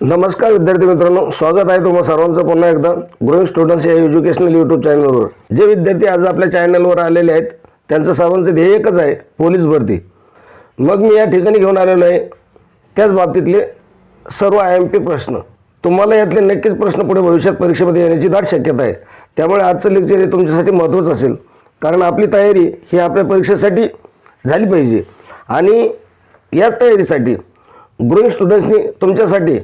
नमस्कार विद्यार्थी मित्रांनो. स्वागत आहे तुम्हाला सर्वांचं पुन्हा एकदा. ग्रोईंग स्टुडंट्स या एज्युकेशनल यूट्यूब चॅनलवर. जे विद्यार्थी आज आपल्या चॅनलवर आलेले आहेत त्यांचं सर्वांचं ध्येय एकच आहे पोलीस भरती. मग मी या ठिकाणी घेऊन आलेलो आहे. त्याच बाबतीतले सर्व आय एम पी प्रश्न. तुम्हाला यातले नक्कीच प्रश्न पुढे भविष्यात परीक्षेमध्ये येण्याची दाट शक्यता आहे. त्यामुळे आजचं लेक्चर हे तुमच्यासाठी महत्त्वाचं असेल. कारण आपली तयारी ही आपल्या परीक्षेसाठी झाली पाहिजे. आणि याच तयारीसाठी ग्रोईंग स्टुडंट्सनी तुमच्यासाठी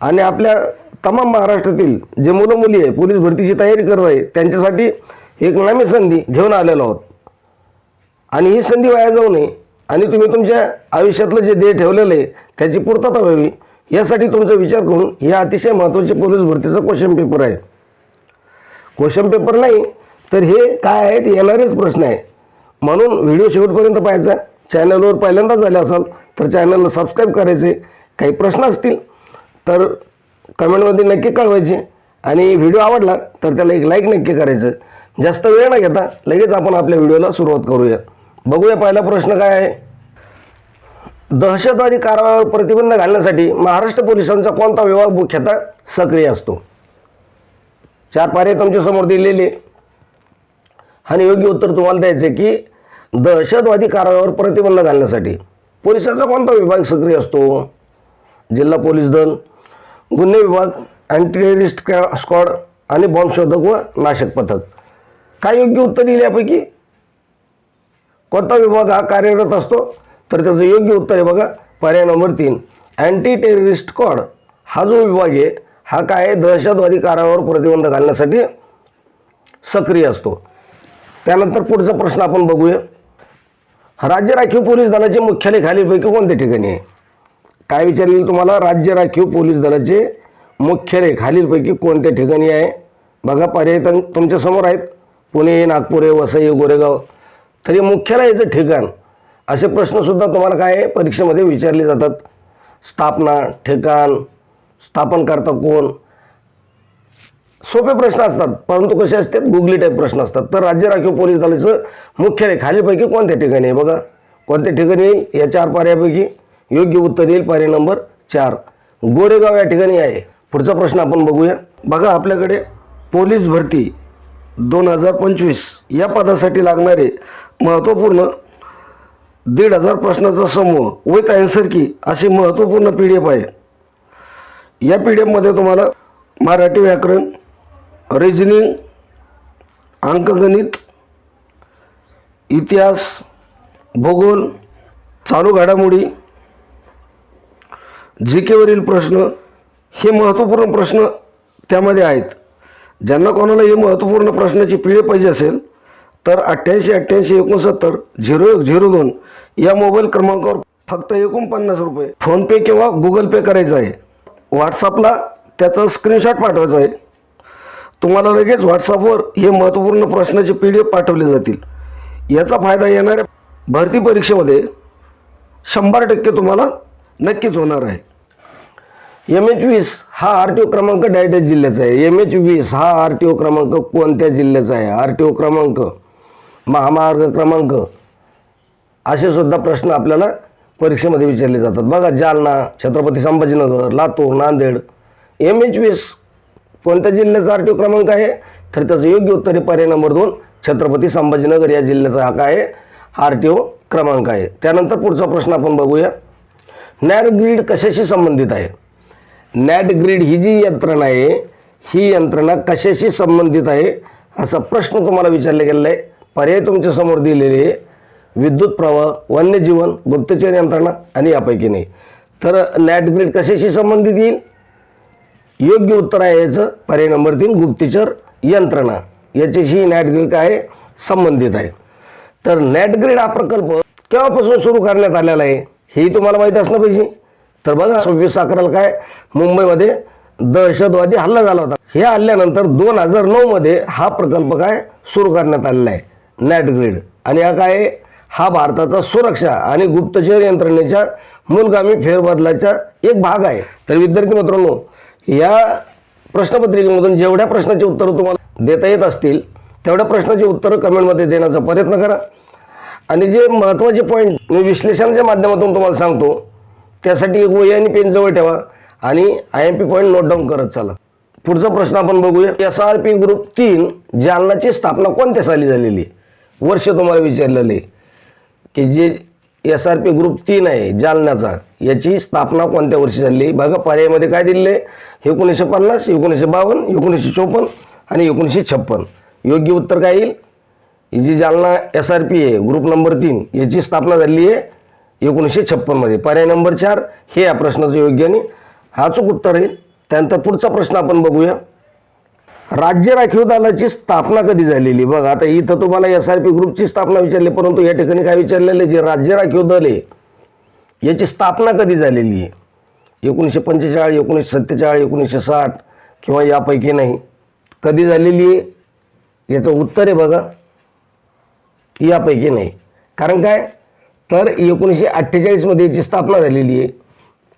आणि आपल्या तमाम महाराष्ट्रातील जे मुलं मुली आहे पोलीस भरतीची तयारी करत आहे त्यांच्यासाठी एक नामी संधी घेऊन आलेलो आहोत. आणि ही संधी वाया जाऊ नये. आणि तुम्ही तुमच्या आयुष्यातलं जे ध्येय ठेवलेलं आहे त्याची पूर्तता व्हावी यासाठी तुमचा विचार करून हे अतिशय महत्त्वाचे पोलीस भरतीचा क्वेश्चन पेपर आहे. क्वेश्चन पेपर नाही तर हे काय आहेत येणारेच प्रश्न आहे म्हणून व्हिडिओ शेवटपर्यंत पाहायचा. चॅनलवर पहिल्यांदाच झाले असाल तर चॅनलला सबस्क्राईब करायचे. काही प्रश्न असतील तर कमेंटमध्ये नक्की कळवायची. आणि व्हिडिओ आवडला तर त्याला एक लाईक नक्की करायचं. जास्त वेळ न घेता लगेच आपण आपल्या व्हिडिओला सुरुवात करूया. बघूया पहिला प्रश्न काय आहे. दहशतवादी कारवायावर प्रतिबंध घालण्यासाठी महाराष्ट्र पोलिसांचा कोणता विभाग मुख्यतः सक्रिय असतो? चार पर्याय तुमच्यासमोर दिलेले. आणि योग्य उत्तर तुम्हाला द्यायचं आहे की दहशतवादी कारवायावर प्रतिबंध घालण्यासाठी पोलिसांचा कोणता विभाग सक्रिय असतो? जिल्हा पोलीस दल गुन्हे विभाग अँटी टेररिस्ट स्क्वॉड आणि बॉम्बशोधक व नाशक पथक. काय योग्य उत्तर येईल यापैकी? कोणता विभाग हा कार्यरत असतो? तर त्याचं योग्य उत्तर आहे बघा पर्याय नंबर तीन. अँटी टेररिस्ट स्क्वॉड हा जो विभाग आहे हा काय आहे? दहशतवादी कारवायावर प्रतिबंध घालण्यासाठी सक्रिय असतो. त्यानंतर पुढचा प्रश्न आपण बघूया. राज्य राखीव पोलीस दलाचे मुख्यालय खालीलपैकी कोणत्या ठिकाणी आहे? काय विचारलेलं तुम्हाला? राज्य राखीव पोलीस दलाचे मुख्यालय खालीलपैकी कोणत्या ठिकाणी आहे? बघा पर्याय तर तुमच्यासमोर आहेत. पुणे नागपूर आहे वसई गोरेगाव. तरी मुख्यालयाचं ठिकाण असे प्रश्नसुद्धा तुम्हाला काय आहे परीक्षेमध्ये विचारले जातात? स्थापना ठिकाण स्थापन करता कोण? सोपे प्रश्न असतात परंतु कसे असतात? गुगली टाईप प्रश्न असतात. तर राज्य राखीव पोलीस दलाचं मुख्यालय खालीपैकी कोणत्या ठिकाणी आहे? बघा कोणत्या ठिकाणी या चार पर्यायापैकी. योग्य उत्तर येईल पर्याय नंबर चार. गोरेगाव या ठिकाणी आहे. पुढचा प्रश्न आपण बघूया. बघा आपल्याकडे पोलीस भरती दोन हजार पंचवीस या पदासाठी लागणारे महत्त्वपूर्ण दीड हजार प्रश्नाचा समूह विथ ॲन्सर की अशी महत्त्वपूर्ण पी डी एफ आहे. या पी डी एफमध्ये तुम्हाला मराठी व्याकरण रिजनिंग अंकगणित इतिहास भूगोल चालू घडामोडी जी केवरील प्रश्न हे महत्त्वपूर्ण प्रश्न त्यामध्ये आहेत. ज्यांना कोणाला हे महत्त्वपूर्ण प्रश्नाची पिढी पाहिजे असेल तर अठ्ठ्याऐंशी अठ्ठ्याऐंशी एकोणसत्तर झिरो एक झिरो दोन या मोबाईल क्रमांकावर फक्त एकोणपन्नास रुपये फोनपे किंवा गुगल पे करायचं आहे. व्हॉट्सअपला त्याचा स्क्रीनशॉट पाठवायचा आहे. तुम्हाला लगेच व्हॉट्सअपवर हे महत्त्वपूर्ण प्रश्नाचे पी डी एफ पाठवले जातील. याचा फायदा येणाऱ्या भरती परीक्षेमध्ये शंभर टक्के तुम्हाला नक्कीच होणार आहे. एम एच वीस हा आर टी ओ क्रमांक डायटेज जिल्ह्याचा आहे. एम एच वीस हा आर टी ओ क्रमांक कोणत्या जिल्ह्याचा आहे? आर टी ओ क्रमांक महामार्ग क्रमांक असे सुद्धा प्रश्न आपल्याला परीक्षेमध्ये विचारले जातात. बघा जालना छत्रपती संभाजीनगर लातूर नांदेड एम एच वीस कोणत्या जिल्ह्याचा आर टी ओ क्रमांक आहे? तर त्याचं योग्य उत्तर आहे पर्याय नंबर दोन छत्रपती संभाजीनगर या जिल्ह्याचा हा काय आहे? आर टी ओ क्रमांक आहे. त्यानंतर पुढचा प्रश्न आपण बघूया. नॅट ग्रीड कशाशी संबंधित आहे? नॅट ग्रीड ही जी यंत्रणा आहे ही यंत्रणा कशाशी संबंधित आहे? असा प्रश्न तुम्हाला विचारला गेलेला आहे. पर्याय तुमच्यासमोर दिलेले आहे. विद्युत प्रवाह वन्यजीवन गुप्तचर यंत्रणा आणि यापैकी नाही. तर नॅट ग्रीड कशाशी संबंधित येईल? योग्य उत्तर आहे याचं. पर्याय नंबर तीन गुप्तचर यंत्रणा. याच्याशी नॅट ग्रीड काय संबंधित आहे? तर नॅट ग्रीड हा प्रकल्प केव्हापासून सुरू करण्यात आलेला आहे? हेही तुम्हाला माहीत असणं पाहिजे. तर बघा सव्वीस अकराला काय? मुंबईमध्ये दहशतवादी हल्ला झाला होता. हे हल्ल्यानंतर दोन हजार नऊमध्ये हा प्रकल्प काय? सुरू करण्यात आलेला आहे. नॅट ग्रीड आणि हा काय? आहे? हा भारताचा सुरक्षा आणि गुप्तचर यंत्रणेच्या मूलगामी फेरबदलाचा एक भाग आहे. तर विद्यार्थी मित्रांनो या प्रश्नपत्रिकेमधून जेवढ्या प्रश्नाची उत्तरं तुम्हाला देता येत असतील तेवढ्या प्रश्नाची उत्तरं कमेंटमध्ये देण्याचा प्रयत्न करा. आणि जे महत्त्वाचे पॉईंट मी विश्लेषणाच्या माध्यमातून तुम्हाला सांगतो त्यासाठी एक वही आणि पेन जवळ ठेवा आणि I M P point note down करत चाला. पुढचा प्रश्न आपण बघूया. एस आर पी ग्रुप तीन जालनाची स्थापना कोणत्या साली झालेली? आहे वर्ष तुम्हाला विचारलेलं. आहे की जे एस आर पी ग्रुप तीन आहे जालन्याचा याची स्थापना कोणत्या वर्षी झाली? आहे? बघा पर्यायामध्ये काय दिलेलं आहे? एकोणीसशे पन्नास एकोणीसशे बावन्न एकोणीसशे चोपन्न आणि एकोणीसशे छप्पन. योग्य उत्तर काय येईल? ही जी जालना एस आर पी आहे ग्रुप नंबर तीन याची स्थापना झाली आहे एकोणीसशे छप्पनमध्ये पर्याय नंबर चार हे या प्रश्नाचं योग्य आणि हा चूक उत्तर आहे. त्यानंतर पुढचा प्रश्न आपण बघूया. राज्य राखीव दलाची स्थापना कधी झालेली? बघा आता इथं तुम्हाला एस आर पी ग्रुपची स्थापना विचारली परंतु या ठिकाणी काय विचारलेलं आहे? जे राज्य राखीव दल आहे याची स्थापना कधी झालेली आहे? एकोणीसशे पंचेचाळीस एकोणीसशे सत्तेचाळीस एकोणीसशे साठ किंवा यापैकी नाही. कधी झालेली आहे? याचं उत्तर आहे बघा. यापैकी नाही. कारण काय? तर एकोणीसशे अठ्ठेचाळीसमध्ये याची स्थापना झालेली आहे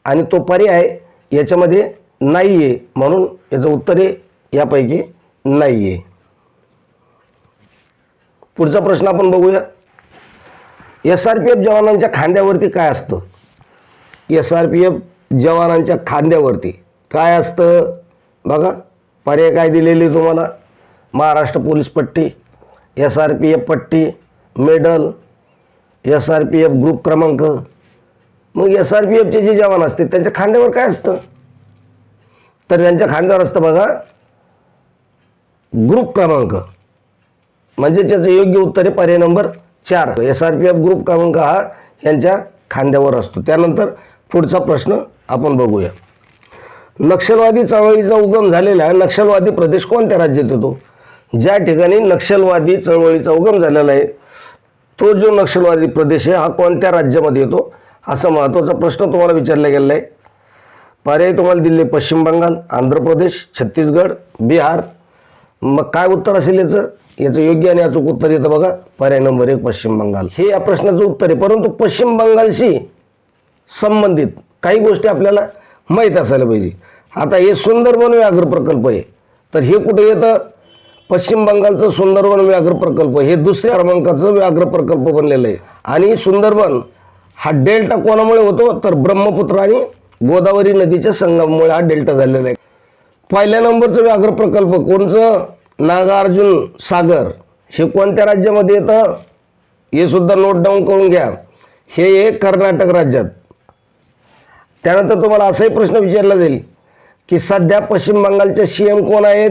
आणि तो पर्याय याच्यामध्ये नाही आहे म्हणून याचं उत्तर आहे यापैकी नाही आहे पुढचा प्रश्न आपण बघूया. एस आर पी एफ जवानांच्या खांद्यावरती काय असतं? एस आर पी एफ जवानांच्या खांद्यावरती काय असतं? बघा पर्याय काय दिलेली आहे तुम्हाला? महाराष्ट्र पोलीस पट्टी एस आर पी एफ पट्टी medal S R P F group क्रमांक मग एस आर पी एफचे जे जवान असते त्यांच्या खांद्यावर काय असतं? तर त्यांच्या खांद्यावर असतं बघा ग्रुप क्रमांक. म्हणजे त्याचं योग्य उत्तर आहे पर्याय नंबर चार. S R P F group क्रमांक हा यांच्या खांद्यावर असतो. त्यानंतर पुढचा प्रश्न आपण बघूया. नक्षलवादी चळवळीचा उगम झालेला नक्षलवादी प्रदेश कोणत्या राज्यात येतो? ज्या ठिकाणी नक्षलवादी चळवळीचा उगम झालेला आहे तो जो नक्षलवादी प्रदेश आहे हा कोणत्या राज्यामध्ये येतो? असा महत्त्वाचा प्रश्न तुम्हाला विचारला गेलेला आहे. पर्याय तुम्हाला दिले पश्चिम बंगाल आंध्र प्रदेश छत्तीसगड बिहार. मग काय उत्तर असेल याचं? याचं योग्य आणि अचूक उत्तर येतं बघा. पर्याय नंबर एक पश्चिम बंगाल. हे या प्रश्नाचं उत्तर आहे. परंतु पश्चिम बंगालशी संबंधित काही गोष्टी आपल्याला माहीत असायला पाहिजे. आता हे सुंदरबन व्याघ्र प्रकल्प आहे तर हे कुठे येतं? पश्चिम बंगालचं सुंदरबन व्याघ्र प्रकल्प हे दुसऱ्या क्रमांकाचं व्याघ्र प्रकल्प बनलेलं आहे. आणि सुंदरबन हा डेल्टा कोणामुळे होतो? तर ब्रह्मपुत्र आणि गोदावरी नदीच्या संगमामुळे हा डेल्टा झालेला आहे. पहिल्या नंबरचं व्याघ्र प्रकल्प कोणचं? नागार्जुन सागर. हे कोणत्या राज्यामध्ये येतं? हे सुद्धा नोट डाऊन करून घ्या. हे एक कर्नाटक राज्यात. त्यानंतर तुम्हाला असाही प्रश्न विचारला जाईल की सध्या पश्चिम बंगालचे सी एम कोण आहेत?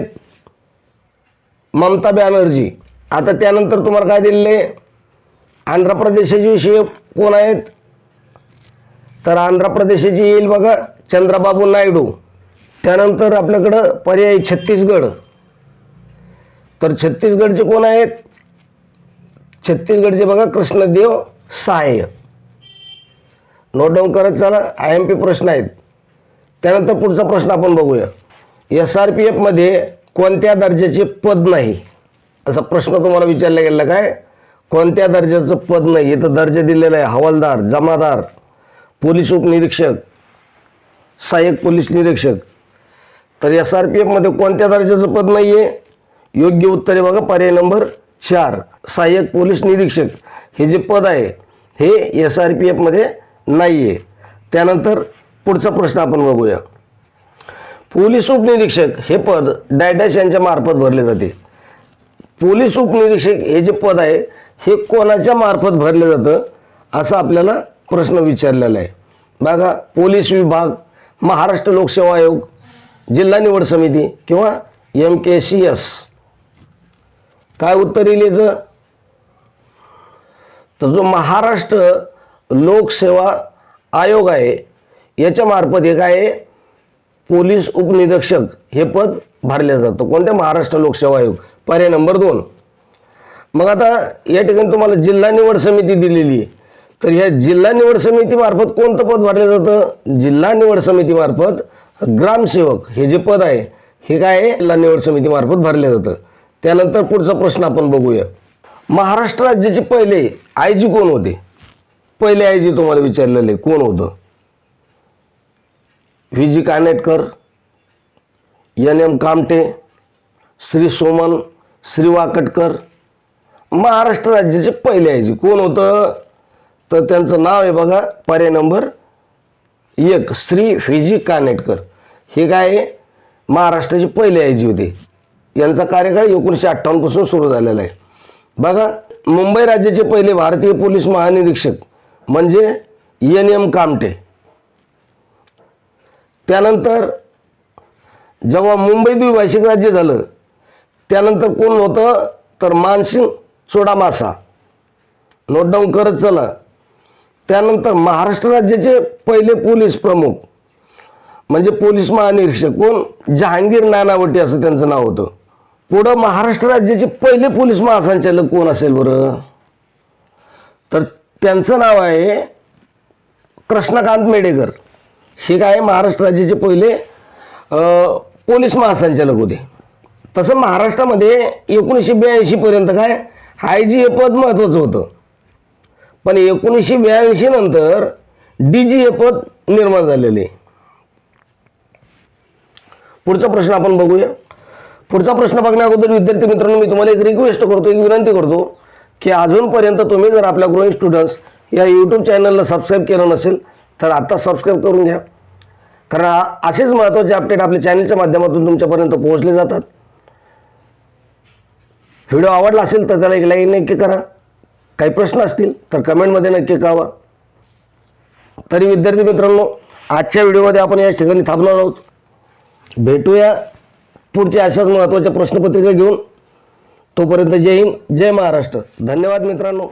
ममता बॅनर्जी. आता त्यानंतर तुम्हाला काय दिलेले? आंध्र प्रदेशाचे सी कोण आहेत? तर आंध्र प्रदेशाची येईल बघा चंद्रबाबू नायडू. त्यानंतर आपल्याकडं पर्याय छत्तीसगड. तर छत्तीसगडचे कोण आहेत? छत्तीसगडचे बघा कृष्णदेव साय नोट डाऊन करत चला आय एम पी प्रश्न आहेत. त्यानंतर पुढचा प्रश्न आपण बघूया. एस आर पी एफमध्ये कोणत्या दर्जाचे पद नाही? असा प्रश्न तुम्हाला विचारला गेला काय? कोणत्या दर्जाचं पद नाही? इथं दर्जा दिलेला आहे. हवालदार जमादार पोलीस उपनिरीक्षक सहाय्यक पोलीस निरीक्षक. तर एस आर पी एफमध्ये कोणत्या दर्जाचं पद नाही आहे योग्य उत्तर आहे बघा पर्याय नंबर चार. सहाय्यक पोलीस निरीक्षक. हे जे पद आहे हे एस आर पी एफमध्ये नाही आहे त्यानंतर पुढचा प्रश्न आपण बघूया. पोलीस उपनिरीक्षक हे पद डायडॅश यांच्या मार्फत भरले जाते. पोलीस उपनिरीक्षक हे जे पद आहे हे कोणाच्या मार्फत भरलं जातं असा आपल्याला प्रश्न विचारलेला आहे. बघा पोलीस विभाग महाराष्ट्र लोकसेवा आयोग जिल्हा निवड समिती किंवा एम के सी एस काय उत्तर येईल तर जो महाराष्ट्र लोकसेवा आयोग आहे याच्या मार्फत हे काय आहे? पोलीस उपनिरीक्षक हे पद भरलं जातं. कोणत्या महाराष्ट्र लोकसेवा आयोग. पर्याय नंबर दोन. मग आता या ठिकाणी तुम्हाला जिल्हा निवड समिती दिलेली आहे. तर ह्या जिल्हा निवड समितीमार्फत कोणतं पद भरलं जातं? जिल्हा निवड समितीमार्फत ग्रामसेवक हे जे पद आहे हे काय आहे? जिल्हा निवड समितीमार्फत भरलं जातं. त्यानंतर पुढचा प्रश्न आपण बघूया. महाराष्ट्र राज्याचे पहिले आय जी कोण होते? पहिले आय जी तुम्हाला विचारलेले कोण होतं? V G Kanetkar N M Kamte Shri Soman Shri Wakatkar Maharashtra राज्याचे पहिले आय जी कोण होतं? तर त्यांचं नाव आहे बघा पर्याय नंबर एक श्री फिजी कानेटकर. हे काय? महाराष्ट्राचे पहिले आय जी होते. यांचा कार्यकाळ एकोणीसशे अठ्ठावन्नपासून सुरू झालेला आहे. बघा मुंबई राज्याचे पहिले भारतीय पोलीस महानिरीक्षक म्हणजे एन एम कामटे. त्यानंतर जेव्हा मुंबई द्विभाषिक राज्य झालं त्यानंतर कोण होतं? तर मानसिंग चोडामासा नोट डाऊन करत चला. त्यानंतर महाराष्ट्र राज्याचे पहिले पोलीस प्रमुख म्हणजे पोलीस महानिरीक्षक कोण? जहांगीर नानावटी असं त्यांचं नाव होतं. पुढं महाराष्ट्र राज्याचे पहिले पोलीस महासंचालक कोण असेल बरं? तर त्यांचं नाव आहे कृष्णकांत मेडेकर हे काय महाराष्ट्र राज्याचे पहिले पोलीस महासंचालक होते. तसं महाराष्ट्रामध्ये एकोणीसशे ब्याऐंशीपर्यंत काय हायजी हे पद महत्त्वाचं होतं. पण एकोणीसशे ब्याऐंशी नंतर डी जी हे पद निर्माण झालेले. पुढचा प्रश्न आपण बघूया. पुढचा प्रश्न बघण्या अगोदर विद्यार्थी मित्रांनो मी तुम्हाला एक रिक्वेस्ट करतो एक विनंती करतो की अजूनपर्यंत तुम्ही जर आपल्या ग्रोईंग स्टुडंट्स या यूट्यूब चॅनलला सबस्क्राईब केलं नसेल तर आत्ता सबस्क्राईब करून घ्या. कारण असेच महत्त्वाचे अपडेट आपल्या चॅनलच्या माध्यमातून तुमच्यापर्यंत पोहोचले जातात. व्हिडिओ आवडला असेल तर त्याला एक लाईन नक्की करा. काही प्रश्न असतील तर कमेंटमध्ये नक्की कळवा. तरी विद्यार्थी मित्रांनो आजच्या व्हिडिओमध्ये आपण या ठिकाणी थांबणार आहोत. भेटूया पुढच्या अशाच महत्त्वाच्या प्रश्नपत्रिका घेऊन. तोपर्यंत जय हिंद जय महाराष्ट्र. धन्यवाद मित्रांनो.